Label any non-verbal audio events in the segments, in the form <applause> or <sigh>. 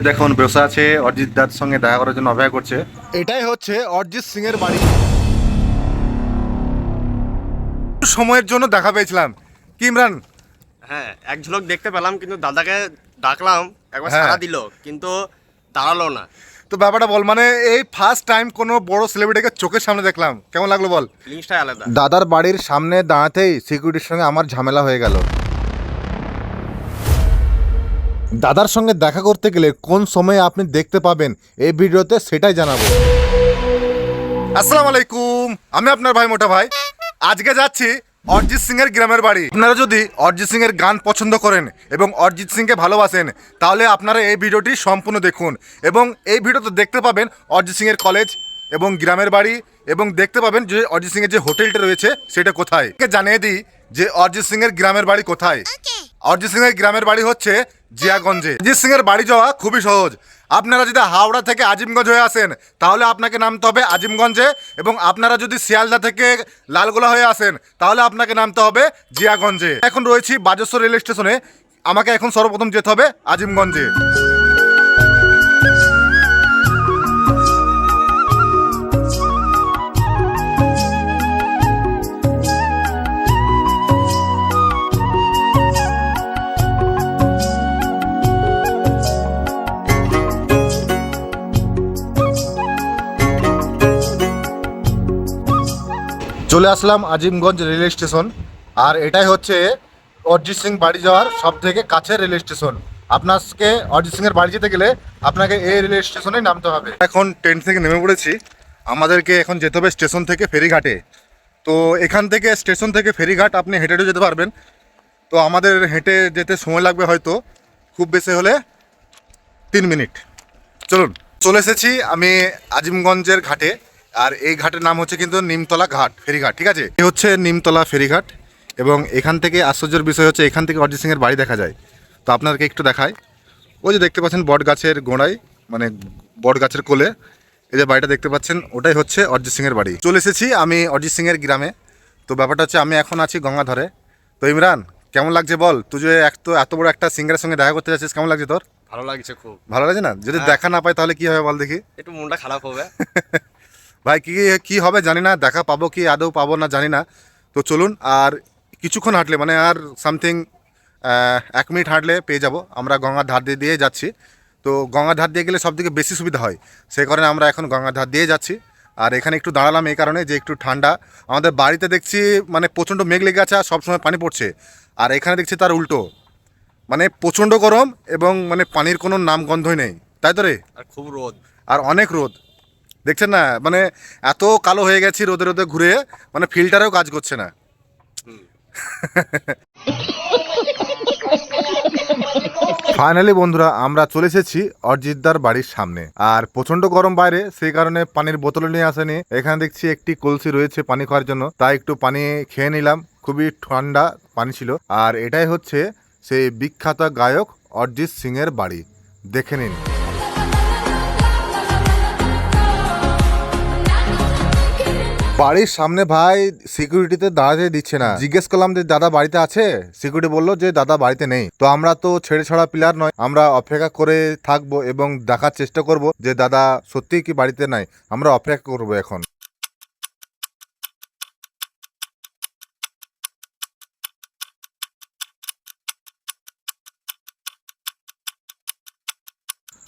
দেখুন বসে আছে অরিজিৎ দার সঙ্গে দেখা করার জন্য অপেক্ষা করছে। এটাই হচ্ছে অরিজিৎ সিং এর বাড়ি সময়ের জন্য দেখা পেয়েছিলাম। কি ইমরান হ্যাঁ এক ঝলক দেখতে পেলাম কিন্তু দাদাকে ডাকলাম একবার হ্যাঁ। সাড়া দিল কিন্তু দাঁড়াল না। তো ব্যাপারটা বল মানে এই ফার্স্ট টাইম কোনো বড় সেলিব্রিটিকে চোখের সামনে দেখলাম। কেমন লাগল বল? ফিলিংসটাই আলাদা। দাদার বাড়ির সামনে দাঁড়াতেই সিকিউরিটির সঙ্গে আমার ঝামেলা হয়ে গেল। দাদার সঙ্গে দেখা করতে গেলে কোন সময়ে আপনি দেখতে পাবেন এই ভিডিওতে সেটাই জানাব। আসসালামু আলাইকুম, আমি আপনার ভাই মোটা ভাই। আজকে যাচ্ছি অরিজিৎ সিং এর গ্রামের বাড়ি। আপনারা যদি অরিজিৎ সিং এর গান পছন্দ করেন এবং অরিজিৎ সিংকে ভালোবাসেন, তাহলে আপনারা এই ভিডিওটি সম্পূর্ণ দেখুন এবং এই ভিডিওতে দেখতে পাবেন অরিজিৎ সিং এর কলেজ এবং গ্রামের বাড়ি এবং দেখতে পাবেন যে অরিজিৎ সিং এর যে হোটেলটা রয়েছে, সেটা কোথায়। জানিয়ে দিই যে অরিজিৎ সিং এর গ্রামের বাড়ি কোথায়? অরিজিৎ সিং এর গ্রামের বাড়ি হচ্ছে জিয়াগঞ্জে। অরিজিৎ সিং এর বাড়ি যাওয়া খুবই সহজ। আপনারা যদি হাওড়া থেকে আজিমগঞ্জ হয়ে আসেন তাহলে আপনাকে নামতে হবে আজিমগঞ্জে এবং আপনারা যদি শিয়ালদা থেকে লালগোলা হয়ে আসেন তাহলে আপনাকে নামতে হবে জিয়াগঞ্জে। এখন রয়েছি বাজেশ্বর রেল স্টেশনে আমাকে এখন সর্বপ্রথম যেতে হবে আজিমগঞ্জে। চলে আসলাম আজিমগঞ্জ রেল স্টেশন। আর এটাই হচ্ছে অরিজিৎ সিং বাড়ি যাওয়ার সব থেকে কাছের রেল স্টেশন। আপনাকে অরিজিৎ সিং এর বাড়ি যেতে গেলে আপনাকে এই রেল স্টেশনে নামতে হবে। এখন ট্রেন থেকে নেমে পড়েছি। আমাদেরকে এখন যেতে হবে স্টেশন থেকে ফেরিঘাটে। তো এখান থেকে স্টেশন থেকে ফেরিঘাট আপনি হেঁটে হেঁটে যেতে পারবেন। তো আমাদের হেঁটে যেতে সময় লাগবে হয়তো খুব বেশি হলে তিন মিনিট। চলুন, চলে এসেছি আমি আজিমগঞ্জের ঘাটে। আর এই ঘাটের নাম হচ্ছে কিন্তু নিমতলা ঘাট ফেরিঘাট ঠিক আছে? এই হচ্ছে নিমতলা ফেরিঘাট এবং এখান থেকে আশ্চর্যের বিষয় হচ্ছে এখান থেকে অরিজিৎ সিংয়ের বাড়ি দেখা যায়। তো আপনাদেরকে একটু দেখাই। ওই যে দেখতে পাচ্ছেন বট গাছের গোড়ায় মানে বট গাছের কোলে এই যে বাড়িটা দেখতে পাচ্ছেন ওটাই হচ্ছে অরিজিৎ সিংয়ের বাড়ি। চলে এসেছি আমি অরিজিৎ সিংয়ের গ্রামে। তো ব্যাপারটা হচ্ছে আমি এখন আছি গঙ্গাধরে। তো ইমরান কেমন লাগছে বল? তুই যে এক তো এত বড় একটা সিঙ্গারের সঙ্গে দেখা করতে যাচ্ছিস কেমন লাগছে তোর? ভালো লাগছে খুব। ভালো লাগছে না? যদি দেখা না পাই তাহলে কি হবে বল দেখি? একটু মনটা খারাপ হবে। <laughs> ভাই কি কি হবে জানি না দেখা পাবো কি আদৌ পাবো না জানি না। তো চলুন আর কিছুক্ষণ হাঁটলে মানে আর সামথিং এক মিনিট হাঁটলে পেয়ে যাব। আমরা গঙ্গার ধার দিয়ে দিয়ে যাচ্ছি। তো গঙ্গার ধার দিয়ে গেলে সবথেকে বেশি সুবিধা হয়। সেই কারণে আমরা এখন গঙ্গার ধার দিয়ে যাচ্ছি। আর এখানে একটু দাঁড়ালাম এই কারণে যে একটু ঠান্ডা। আমাদের বাড়িতে দেখছি মানে প্রচণ্ড মেঘ লেগে আছে আর সবসময় পানি পড়ছে। আর এখানে দেখছি তার উল্টো। মানে প্রচণ্ড গরম এবং মানে পানির কোনো নাম গন্ধই নেই। তাই তো রে? আর খুব রোদ। আর অনেক রোদ। দেখছেন না? মানে এত কালো হয়ে গেছি রোদে রোদে ঘুরে মানে ফিল্টারেও কাজ করছে না। ফাইনালি বন্ধুরা, আমরা চলে এসেছি অরিজিৎদার বাড়ির সামনে। আর প্রচণ্ড গরম বাইরে, সেই কারণে পানির বোতল নিয়ে আসেনি। এখানে দেখছি একটি কলসি রয়েছে পানি খাওয়ার জন্য। তাই একটু পানি খেয়ে নিলাম। খুবই ঠান্ডা পানি ছিল। আর এটাই হচ্ছে সেই বিখ্যাত গায়ক অরিজিৎ সিং এর বাড়ি। দেখে নিন। বাড়ির সামনে ভাই সিকিউরিটিতে দাঁড়াতে দিচ্ছে না। জিজ্ঞেস করলাম যে, দাদা বাড়িতে আছে? সিকিউরিটি বলল যে, দাদা বাড়িতে নেই। তো আমরা তো ছেড়ে ছড়া প্লেয়ার নয়, আমরা অপেক্ষা করে থাকব এবং দেখার চেষ্টা করব যে, দাদা সত্যিই কি বাড়িতে নাই? আমরা অপেক্ষা করব এখন।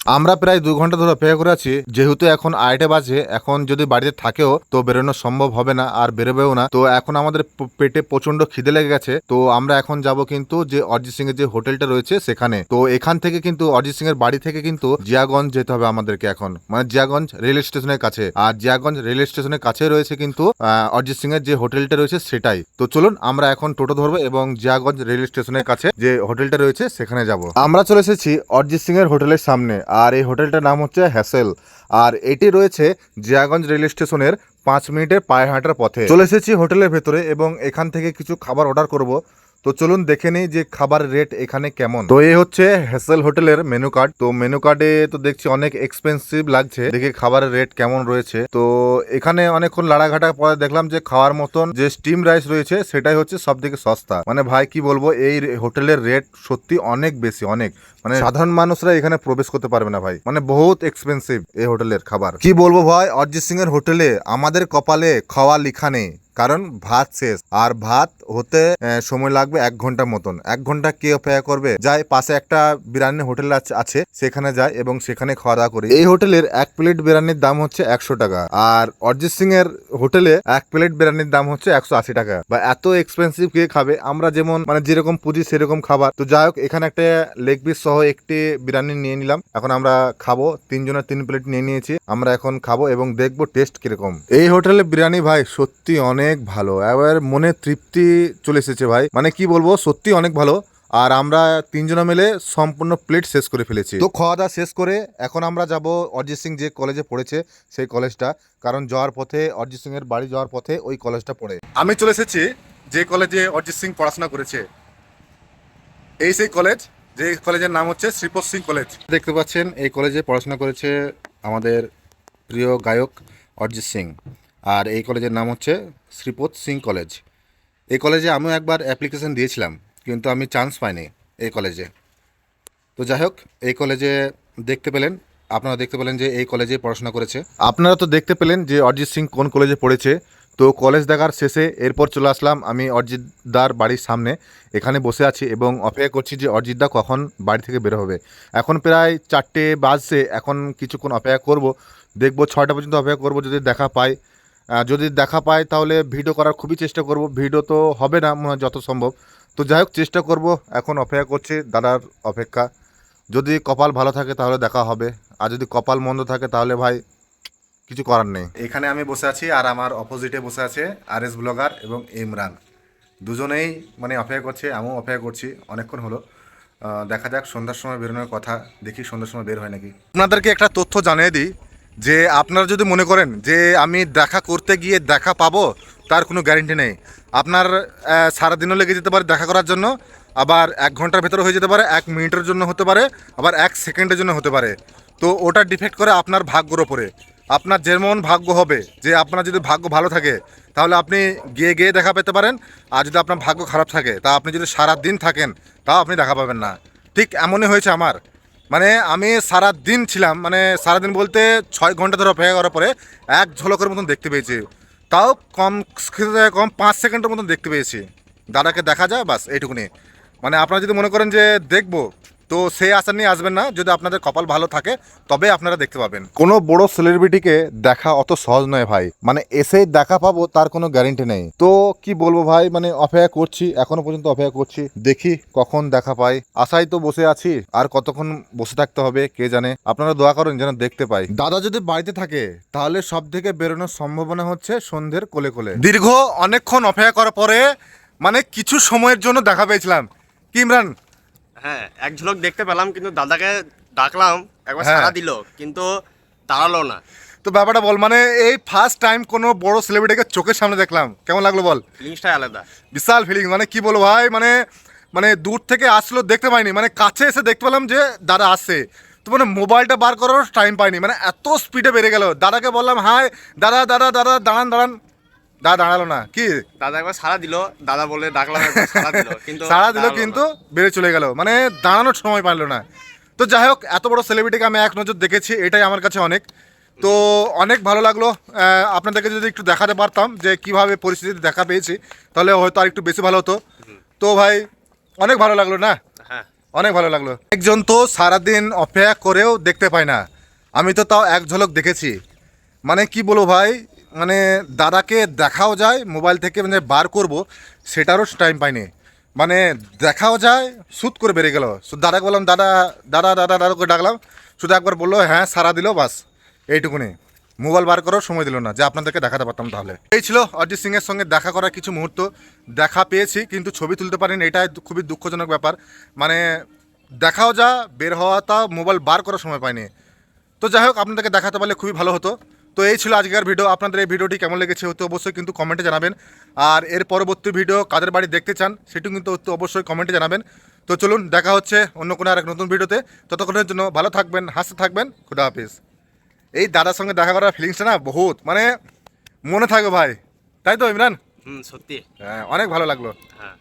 আমরা প্রায় দু ঘণ্টা ধরে অপেক্ষা করে আছি, যেহেতু এখন আড়াইটে বাজে, এখন যদি বাড়িতে থাকেও তো বেরোনো সম্ভব হবে না আর বেরোবেও না। তো এখন আমাদের পেটে প্রচণ্ড খিদে লেগে গেছে, তো আমরা এখন যাব কিন্তু যে অরিজিৎ সিং এর যে হোটেলটা রয়েছে সেখানে। তো এখান থেকে কিন্তু অরিজিৎ সিং এর বাড়ি থেকে কিন্তু জিয়াগঞ্জ যেতে হবে আমাদেরকে এখন। মানে জিয়াগঞ্জ রেল স্টেশনের কাছে। আর জিয়াগঞ্জ রেল স্টেশনের কাছে রয়েছে কিন্তু অরিজিৎ সিং এর যে হোটেলটা রয়েছে সেটাই। তো চলুন আমরা এখন টোটো ধরবো এবং জিয়াগঞ্জ রেল স্টেশনের কাছে যে হোটেলটা রয়েছে সেখানে যাব। আমরা চলে এসেছি অরিজিৎ সিং এর হোটেলের সামনে। আর এই হোটেলটার নাম হচ্ছে হ্যাসেল। আর এটি রয়েছে জিয়াগঞ্জ রেল স্টেশনের পাঁচ মিনিটের পায়ে হাঁটার পথে। চলে এসেছি হোটেলের ভেতরে এবং এখান থেকে কিছু খাবার অর্ডার করব। তো চলুন দেখে নিই যে খাবার রেট এখানে কেমন। তো এই হচ্ছে হেসেল হোটেলের মেনু কার্ড তো মেনু কার্ডে তো দেখছি অনেক এক্সপেন্সিভ লাগছে। দেখে খাবারের রেট কেমন রয়েছে। তো এখানে অনেকক্ষণ লাড়াঘাটা পরে দেখলাম যে খাওয়ার মতন যে স্টিম রাইস রয়েছে, সেটাই হচ্ছে সব থেকে সস্তা। মানে ভাই, কি বলব, এই হোটেলের রেট সত্যি অনেক বেশি, অনেক। মানে সাধারণ মানুষরা এখানে প্রবেশ করতে পারবে না ভাই। মানে বহুত এক্সপেন্সিভ এই হোটেলের খাবার। কি বলব ভাই, অরিজিৎ সিং এর হোটেলে আমাদের কপালে খাওয়া লিখা নেই। কারণ ভাত শেষ। আর ভাত হতে সময় লাগবে এক ঘণ্টা মতন। এক ঘণ্টা কে অপেক্ষা করবে? যাই পাশে একটা বিরিয়ানি হোটেল আছে- সেখানে যায় এবং সেখানে খাওয়া দাওয়া করি। এই হোটেলের এক প্লেট বিরিয়ানির দাম হচ্ছে একশো টাকা। আর অরিজিৎ সিং এর হোটেলে এক প্লেট বিরিয়ানির দাম হচ্ছে একশো আশি টাকা। বা এত এক্সপেন্সিভ কে খাবে? আমরা যেমন মানে যেরকম পুঁজি সেরকম খাবার। তো যাই হোক, এখানে একটা লেগ পিস সহ একটি বিরিয়ানি নিয়ে নিলাম। এখন আমরা খাব। তিনজনের তিন প্লেট নিয়ে নিয়েছি। আমরা এখন খাব এবং দেখব টেস্ট কীরকম। এই হোটেলে বিরিয়ানি ভাই সত্যি অনেক ভালো। এবার মনে তৃপ্তি চলে এসেছে ভাই। মানে কি বলব সত্যি অনেক ভালো। আর আমরা তিনজনে মিলে সম্পূর্ণ প্লেট শেষ করে ফেলেছি। তো খাওয়া দাওয়া শেষ করে এখন আমরা যাব অরিজিৎ সিং যে কলেজে পড়েছে সেই কলেজটা। কারণ যাওয়ার পথে অরিজিৎ সিং এর বাড়ি যাওয়ার পথে ওই কলেজটা পড়ে। আমি চলে এসেছি যে কলেজে অরিজিৎ সিং পড়াশোনা করেছে। এই সেই কলেজ যে কলেজের নাম হচ্ছে শ্রীপদ সিং কলেজ। দেখতে পাচ্ছেন এই কলেজে পড়াশোনা করেছে আমাদের প্রিয় গায়ক অরিজিৎ সিং। আর এই কলেজের নাম হচ্ছে শ্রীপদ সিং কলেজ। এই কলেজে আমিও একবার অ্যাপ্লিকেশন দিয়েছিলাম, কিন্তু আমি চান্স পাইনি এই কলেজে। তো যাই হোক, এই কলেজে দেখতে পেলেন, আপনারা দেখতে পেলেন যে এই কলেজে পড়াশোনা করেছে। আপনারা তো দেখতে পেলেন যে অরিজিৎ সিং কোন কলেজে পড়েছে। তো কলেজ দেখার শেষে এরপর চলে আসলাম আমি অরিজিৎ দার বাড়ির সামনে। এখানে বসে আছি এবং অপেক্ষা করছি যে অরিজিৎ দা কখন বাড়ি থেকে বের হবে। এখন প্রায় চারটে বাজছে, এখন কিছুক্ষণ অপেক্ষা করব, দেখব ছটা পর্যন্ত অপেক্ষা করব, যদি দেখা পাই। যদি দেখা পাই তাহলে ভিডিও করার খুবই চেষ্টা করব। ভিডিও তো হবে না, মনে যত সম্ভব। তো যাই হোক, চেষ্টা করব। এখন অপেক্ষা করছি, দাদার অপেক্ষা। যদি কপাল ভালো থাকে, তাহলে দেখা হবে। আর যদি কপাল মন্দ থাকে, তাহলে ভাই, কিছু করার নেই। এখানে আমি বসে আছি, আর আমার অপোজিটে বসে আছে আর এস ব্লগার এবং ইমরান দুজনেই মানে অপেক্ষা করছে, আমিও অপেক্ষা করছি, অনেকক্ষণ হলো। দেখা যাক, সন্ধ্যার সময় বেরোনোর কথা। দেখি সন্ধ্যার সময় বের হয় নাকি। আপনাদেরকে একটা তথ্য জানিয়ে দিই। যে আপনারা যদি মনে করেন যে আমি দেখা করতে গিয়ে দেখা পাবো, তার কোনো গ্যারেন্টি নেই। আপনার সারাদিনও লেগে যেতে পারে দেখা করার জন্য, আবার এক ঘণ্টার ভেতরে হয়ে যেতে পারে, এক মিনিটের জন্য হতে পারে, আবার এক সেকেন্ডের জন্য হতে পারে। তো ওটা ডিফেক্ট করে আপনার ভাগ্যর ওপরে। আপনার যেমন ভাগ্য হবে, যে আপনার যদি ভাগ্য ভালো থাকে, তাহলে আপনি গিয়ে গিয়ে দেখা পেতে পারেন। আর যদি আপনার ভাগ্য খারাপ থাকে, তা আপনি যদি সারা দিন থাকেন, তাও আপনি দেখা পাবেন না। ঠিক এমনই হয়েছে আমার। মানে আমি সারা দিন ছিলাম মানে সারাদিন বলতে ছয় ঘণ্টা ধরে অপেক্ষা করার পরে এক ঝলকের মতন দেখতে পেয়েছি। তাও কম কম পাঁচ সেকেন্ডের মতন দেখতে পেয়েছি। দাদাকে দেখা যায়, বাস এইটুকুনি। মানে আপনারা যদি মনে করেন যে দেখব তো সেই আশা নিয়ে আসবেন না, যদি আপনাদের কপাল ভালো থাকে, তবে আপনারা দেখতে পাবেন। কোনো বড় সেলিব্রিটিকে দেখা অত সহজ নয় ভাই। মানে এসেই দেখা পাবো, তার কোনো গ্যারেন্টি নেই। তো কি বলব ভাই মানে অপেক্ষা করছি, এখনও পর্যন্ত অপেক্ষা করছি। দেখি কখন দেখা পাই। আশায় তো বসে আছি, আর কতক্ষণ বসে থাকতে হবে, কে জানে। আপনারা দোয়া করেন যেন দেখতে পাই। দাদা যদি বাড়িতে থাকে, তাহলে সব থেকে বেরোনোর সম্ভাবনা হচ্ছে সন্ধ্যের কোলে কোলে। দীর্ঘ অনেকক্ষণ অপেক্ষা করার পরে মানে কিছু সময়ের জন্য দেখা পেয়েছিলাম। কি ইমরান হ্যাঁ এক ঝলক দেখতে পেলাম কিন্তু দাদাকে ডাকলাম একবার হ্যাঁ। সারা দিল কিন্তু দাঁড়াল না। তো ব্যাপারটা বল মানে এই ফার্স্ট টাইম কোনো বড় সেলিব্রিটিকে চোখের সামনে দেখলাম কেমন লাগল বল? ফিলিংসটাই আলাদা। বিশাল ফিলিং মানে কি বলব ভাই মানে মানে দূর থেকে আসলো দেখতে পাইনি মানে কাছে এসে দেখতে পেলাম যে দাদা আসছে। তো মানে মোবাইলটা বার করার টাইম পাইনি মানে এত স্পিডে বেড়ে গেল। দাদাকে বললাম হাই দাদা দাদা দাদা দাঁড়ান দাঁড়ান। দাদা দাঁড়াল না কি? দাদা একবার সারা দিল দাদা বলে ডাকলাম সারা দিল <laughs> কিন্তু সারা দিল কিন্তু বেড়ে চলে গেল মানে দাঁড়ানোর সময় পারল না। তো যাই হোক এত বড় সেলিব্রিটিকে আমি এক নজর দেখেছি এটাই আমার কাছে অনেক। তো অনেক ভালো লাগল আপনাদেরকে যদি একটু দেখাতে পারতাম যে কীভাবে পরিস্থিতি দেখা পেয়েছি তাহলে হয়তো আর একটু বেশি ভালো হতো। তো ভাই অনেক ভালো লাগল না? হ্যাঁ। অনেক ভালো লাগল। একজন তো সারাদিন অপেক্ষা করেও দেখতে পায় না আমি তো তাও এক ঝলক দেখেছি। মানে কি বলব ভাই মানে দাদাকে দেখাও যায় মোবাইল থেকে মানে বার করব, সেটারও টাইম পাইনি। মানে দেখাও যায় সুত করে বেরিয়ে গেল। দাদাকে বললাম, দাদা দাদা দাদা দাদা করে ডাকলাম। শুধু একবার বলল হ্যাঁ সারা দিল, বাস। এইটুকুনি। মোবাইল বার করার সময় দিল না, যে আপনাদেরকে দেখাতে পারতাম তাহলে। এই ছিল অরিজিৎ সিং এর সঙ্গে দেখা করার কিছু মুহূর্ত। দেখা পেয়েছি, কিন্তু ছবি তুলতে পারিনি, এটাই খুবই দুঃখজনক ব্যাপার। মানে দেখাও যা, বের হওয়া তা মোবাইল বার করার সময় পাইনি। তো যাই হোক, আপনাদেরকে দেখাতে পারলে খুবই ভালো হতো। তো এই ছিল আজকের ভিডিও। আপনাদের এই ভিডিওটি কেমন লেগেছে অতি অবশ্যই কিন্তু কমেন্টে জানাবেন। আর এর পরবর্তী ভিডিও কাদের বাড়ি দেখতে চান সেটিও কিন্তু অতি অবশ্যই কমেন্টে জানাবেন। তো চলুন দেখা হচ্ছে অন্য কোনো আর এক নতুন ভিডিওতে। ততক্ষণের জন্য ভালো থাকবেন হাসতে থাকবেন। খুদা হাফিজ। এই দাদার সঙ্গে দেখা করার ফিলিংসটা না বহুত মানে মনে থাকবে ভাই। তাই তো ইমরান? সত্যি। হ্যাঁ অনেক ভালো লাগল। হ্যাঁ।